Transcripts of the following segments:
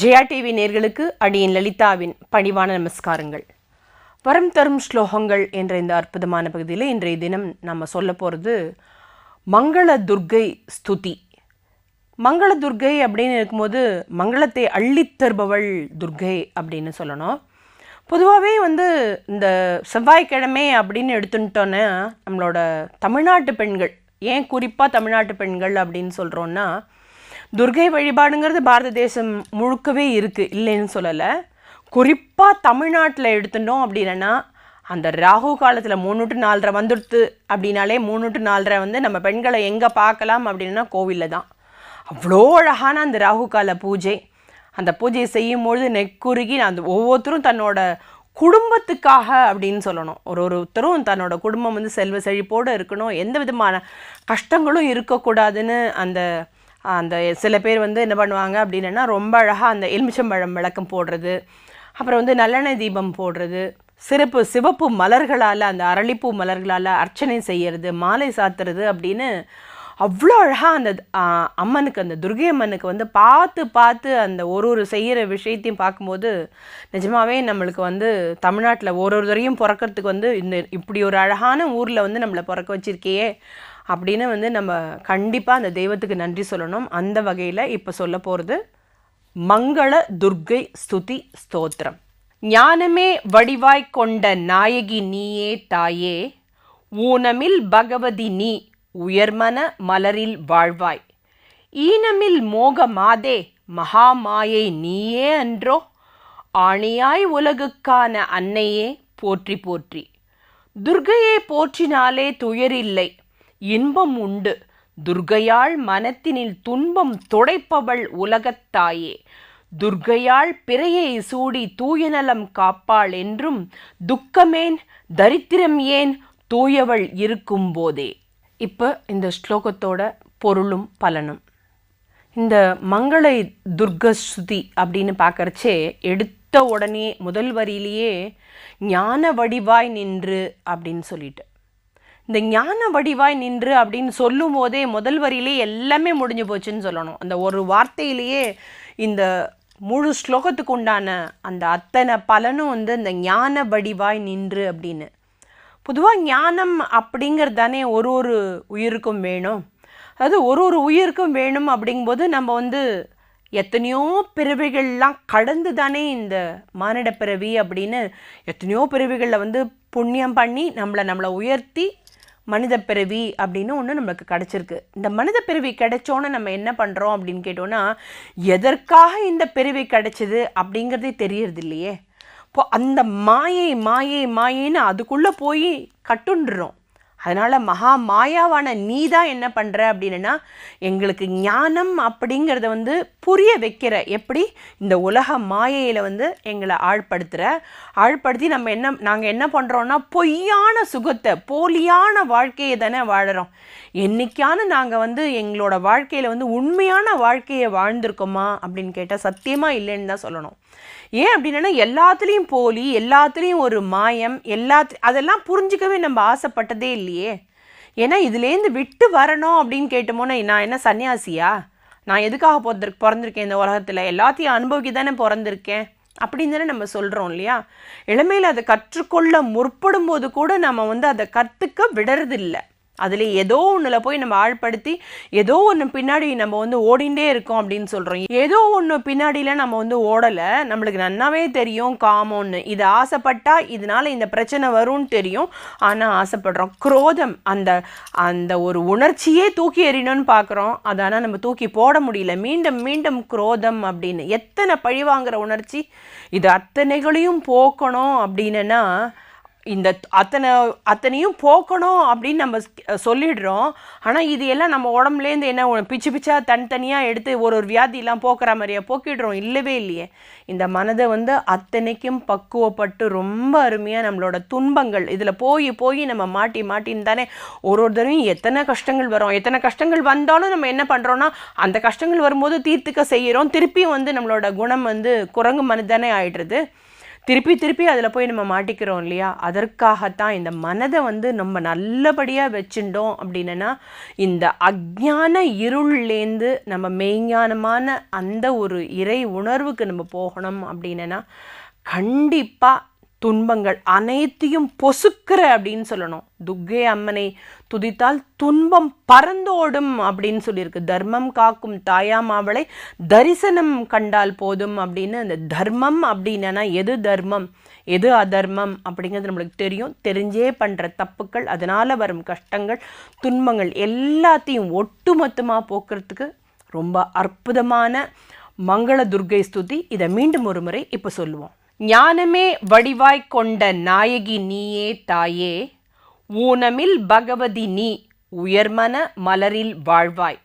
Jaya TV நேர்களுக்கு அடியின் லலிதாவின் பணிவான நமஸ்காரங்கள். வரம் தரும் ஸ்லோகங்கள் என்ற இந்த அற்புதமான பகுதியில் இன்றைய தினம் நம்ம சொல்ல போகிறது மங்கள துர்க்கை ஸ்துதி. மங்கள துர்க்கை அப்படின்னு இருக்கும்போது மங்களத்தை அள்ளித்தருபவள் துர்கை துர்க்கை அப்படின்னு சொல்லணும். பொதுவாகவே வந்து இந்த செவ்வாய்க்கிழமை அப்படின்னு எடுத்துட்டோன்னா நம்மளோட தமிழ்நாட்டு பெண்கள் ஏன் குறிப்பாக தமிழ்நாட்டு பெண்கள் அப்படின்னு சொல்கிறோன்னா துர்கை வழிபாடுங்கிறது பாரத தேசம் முழுக்கவே இருக்குது இல்லைன்னு சொல்லலை. குறிப்பாக தமிழ்நாட்டில் எடுத்துட்டோம் அப்படின்னா அந்த ராகு காலத்தில் மூணு டு நாலரை வந்துடுத்து அப்படின்னாலே மூணு டு நாலரை வந்து நம்ம பெண்களை எங்கே பார்க்கலாம் அப்படின்னா கோவிலில் தான். அவ்வளோ அழகான அந்த ராகு கால பூஜை. அந்த பூஜையை செய்யும்பொழுது நெக்குருகி அந்த ஒவ்வொருத்தரும் தன்னோட குடும்பத்துக்காக அப்படின்னு சொல்லணும். ஒரு ஒருத்தரும் தன்னோட குடும்பம் வந்து செல்வ செழிப்போடு இருக்கணும். எந்த விதமான கஷ்டங்களும் இருக்கக்கூடாதுன்னு அந்த அந்த சில பேர் வந்து என்ன பண்ணுவாங்க அப்படின்னா ரொம்ப அழகாக அந்த எலுமிச்சம்பழம் விளக்கம் போடுறது. அப்புறம் வந்து நல்லெண்ணெய் தீபம் போடுறது. சிறப்பு சிவப்பு மலர்களால் அந்த அரளிப்பூ மலர்களால் அர்ச்சனை செய்கிறது மாலை சாத்துறது அப்படின்னு அவ்வளோ அழகாக அந்த அம்மனுக்கு அந்த துர்கை அம்மனுக்கு வந்து பார்த்து பார்த்து அந்த ஒரு ஒரு செய்கிற விஷயத்தையும் பார்க்கும்போது நிஜமாவே நம்மளுக்கு வந்து தமிழ்நாட்டில் ஒரு ஒரு தரையும் பிறக்கறதுக்கு வந்து இந்த இப்படி ஒரு அழகான ஊரில் வந்து நம்மளை பிறக்க வச்சிருக்கியே அப்படின்னு வந்து நம்ம கண்டிப்பாக அந்த தெய்வத்துக்கு நன்றி சொல்லணும். அந்த வகையில் இப்போ சொல்ல போகிறது மங்கள துர்க்கை ஸ்துதி ஸ்தோத்திரம். ஞானமே வடிவாய் கொண்ட நாயகி நீயே தாயே ஊனமில் பகவதி நீ. உயர்மன மலரில் வாழ்வாய். ஈனமில் மோக மாதே மகாமாயை நீயே அன்றோ. ஆணியாய் உலகுக்கான அன்னையே போற்றி போற்றி. துர்கையை போற்றினாலே துயரில்லை இன்பம் உண்டு. துர்க்கையாள் மனத்தினில் துன்பம் துடைப்பவள் உலகத்தாயே துர்க்கையாள் பிறையை சூடி தூயநலம் காப்பாள் என்றும் துக்கமேன் தரித்திரம் ஏன் தூயவள் இருக்கும் போதே. இப்போ இந்த ஸ்லோகத்தோட பொருளும் பலனும். இந்த மங்களை துர்கஸ்துதி அப்படின்னு பார்க்கறச்சே எடுத்த உடனே முதல் வரியிலேயே ஞான வடிவாய் நின்று அப்படின்னு சொல்லிட்டு. இந்த ஞான வடிவாய் நின்று அப்படின்னு சொல்லும் போதே முதல் வரியிலே எல்லாமே முடிஞ்சு போச்சுன்னு சொல்லணும். அந்த ஒரு வார்த்தையிலேயே இந்த முழு ஸ்லோகத்துக்கு உண்டான அந்த அத்தனை பலனும் வந்து இந்த ஞான வடிவாய் நின்று அப்படின்னு. பொதுவாக ஞானம் அப்படிங்கிறது தானே ஒரு ஒரு உயிருக்கும் வேணும். அதாவது ஒரு ஒரு உயிருக்கும் வேணும் அப்படிங்கும்போது நம்ம வந்து எத்தனையோ பிறவிகள்லாம் கடந்து தானே இந்த மானிட பிறவி அப்படின்னு எத்தனையோ பிறவிகளில் வந்து புண்ணியம் பண்ணி நம்மளை நம்மளை உயர்த்தி மனித பிறவி அப்படின்னு ஒன்று நம்மளுக்கு கிடச்சிருக்கு. இந்த மனித பிறவி கிடைச்சோன்னு நம்ம என்ன பண்ணுறோம் அப்படின்னு கேட்டோன்னா எதற்காக இந்த பிறவி கிடைச்சிது அப்படிங்கிறதே தெரியறது இல்லையே இப்போ அந்த மாயை மாயை மாயைன்னு அதுக்குள்ளே போய் கட்டுண்டுறோம் அதனால் மகா மாயாவான நீ தான் என்ன பண்ணுற அப்படின்னா எங்களுக்கு ஞானம் அப்படிங்கிறத வந்து புரிய வைக்கிற எப்படி? இந்த உலக மாயையில் வந்து எங்களை ஆழ்படுத்துகிற ஆழ்படுத்தி நம்ம என்ன நாங்கள் என்ன பண்ணுறோன்னா பொய்யான சுகத்தை போலியான வாழ்க்கையை தானே வாழறோம். என்றைக்கான நாங்கள் வந்து எங்களோட வாழ்க்கையில் வந்து உண்மையான வாழ்க்கையை வாழ்ந்திருக்கோமா அப்படின்னு கேட்டால் சத்தியமாக இல்லைன்னு தான் சொல்லணும். ஏன் அப்படின்னா எல்லாத்துலேயும் போலி எல்லாத்துலேயும் ஒரு மாயம் எல்லாத்து அதெல்லாம் புரிஞ்சிக்கவே நம்ம ஆசைப்பட்டதே இல்லை இல்லையே ஏன்னா இதுலேருந்து விட்டு வரணும் அப்படின்னு கேட்டோமோனா நான் என்ன சன்னியாசியா? நான் எதுக்காக பிறந்திரு பிறந்திருக்கேன் இந்த உலகத்தில்? எல்லாத்தையும் அனுபவிக்க தானே பிறந்திருக்கேன்? அப்படின்னு தானே நம்ம சொல்கிறோம் இல்லையா? இளமையில் அதை கற்றுக்கொள்ள முற்படும் போது கூட நம்ம வந்து அதை கற்றுக்க விடுறதில்லை. அதில் ஏதோ ஒன்றில் போய் நம்ம ஆழ்படுத்தி ஏதோ ஒன்று பின்னாடி நம்ம வந்து ஓடிண்டே இருக்கோம் அப்படின்னு சொல்கிறோம் ஏதோ ஒன்று பின்னாடியில் நம்ம வந்து ஓடலை நம்மளுக்கு நன்னாவே தெரியும் காமோன்னு இது ஆசைப்பட்டால் இதனால் இந்த பிரச்சனை வரும்னு தெரியும். ஆனால் ஆசைப்படுறோம். குரோதம் அந்த அந்த ஒரு உணர்ச்சியே தூக்கி எறியணும்னு பார்க்குறோம் அதனால் நம்ம தூக்கி போட முடியல. மீண்டும் மீண்டும் குரோதம் அப்படின்னு. எத்தனை பழி வாங்குகிற உணர்ச்சி? இது அத்தனைகளையும் போக்கணும் அப்படின்னா இந்த அத்தனை அத்தனையும் போக்கணும் அப்படின்னு நம்ம சொல்லிடுறோம். ஆனால் இது எல்லாம் நம்ம உடம்புலேருந்து என்ன பிச்சு பிச்சா தனித்தனியாக எடுத்து ஒரு ஒரு வியாதியெல்லாம் போக்குற மாதிரியா போக்கிடுறோம். இல்லவே இல்லையே. இந்த மனதை வந்து அத்தனைக்கும் பக்குவப்பட்டு ரொம்ப அருமையாக நம்மளோட துன்பங்கள் இதில் போய் போய் நம்ம மாட்டி மாட்டின்னு தானே ஒரு ஒரு தடவையும் எத்தனை கஷ்டங்கள் வரும். எத்தனை கஷ்டங்கள் வந்தாலும் நம்ம என்ன பண்ணுறோன்னா அந்த கஷ்டங்கள் வரும்போது தீர்த்துக்க செய்கிறோம் திருப்பியும் வந்து நம்மளோட குணம் வந்து குரங்கு மனதானே ஆயிடுறது. திருப்பி திருப்பி அதில் போய் நம்ம மாட்டிக்கிறோம் இல்லையா? அதற்காகத்தான் இந்த மனதை வந்து நம்ம நல்லபடியாக வச்சுட்டோம் அப்படின்னா இந்த அஜான இருள்லேருந்து நம்ம மெய்ஞானமான அந்த ஒரு இறை உணர்வுக்கு நம்ம போகணும் அப்படின்னா கண்டிப்பாக துன்பங்கள் அனைத்தையும் பொசுக்கிற அப்படின்னு சொல்லணும். துர்க்கை அம்மனை துதித்தால் துன்பம் பறந்தோடும் அப்படின்னு சொல்லியிருக்கு. தர்மம் காக்கும் தாயாம் அவளை தரிசனம் கண்டால் போதும் அப்படின்னு. அந்த தர்மம் அப்படின்னா எது தர்மம்? எது அதர்மம் அப்படிங்கிறது நம்மளுக்கு தெரியும். தெரிஞ்சே பண்ணுற தப்புக்கள் அதனால் வரும் கஷ்டங்கள் துன்பங்கள் எல்லாத்தையும் ஒட்டுமொத்தமாக போக்குறதுக்கு ரொம்ப அற்புதமான மங்கள துர்க்கை ஸ்துதி. இதை மீண்டும் ஒரு முறை இப்போ சொல்லுவோம். ஞானமே வடிவாய்க் கொண்ட நாயகி நீயே தாயே ஊனமில் பகவதி நீ உயர்மன மலரில் வாழ்வாய்.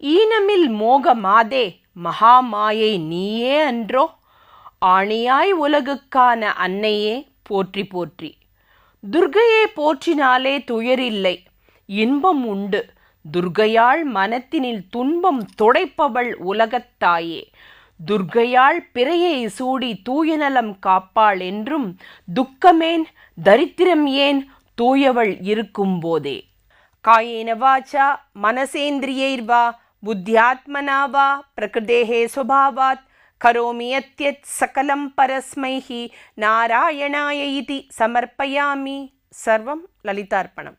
ஈனமில் மோக மாதே மகாமாயை நீயே அன்றோ ஆணியாய் உலகுக்கான அன்னையே போற்றி போற்றி. துர்கையை போற்றினாலே துயரில்லை இன்பம் உண்டு. துர்கையாள் மனத்தினில் துன்பம் துடைப்பவள் உலகத்தாயே துர்க்கையாள் பிறையை சூடி தூயநலம் காப்பாள் என்றும் துக்கமேன் தரித்திரம் ஏன் தூயவள் இருக்கும் போதே. காயேன வாச்சா மனசேந்திரியைர்வா புத்தியாத்மனா வா பிரகிருதேகே சுபாவாத் கரோமி அத்தியத் சகலம் பரஸ்மைஹி நாராயணாய இதி சமர்ப்பயாமி. சர்வம் லலிதார்ப்பணம்.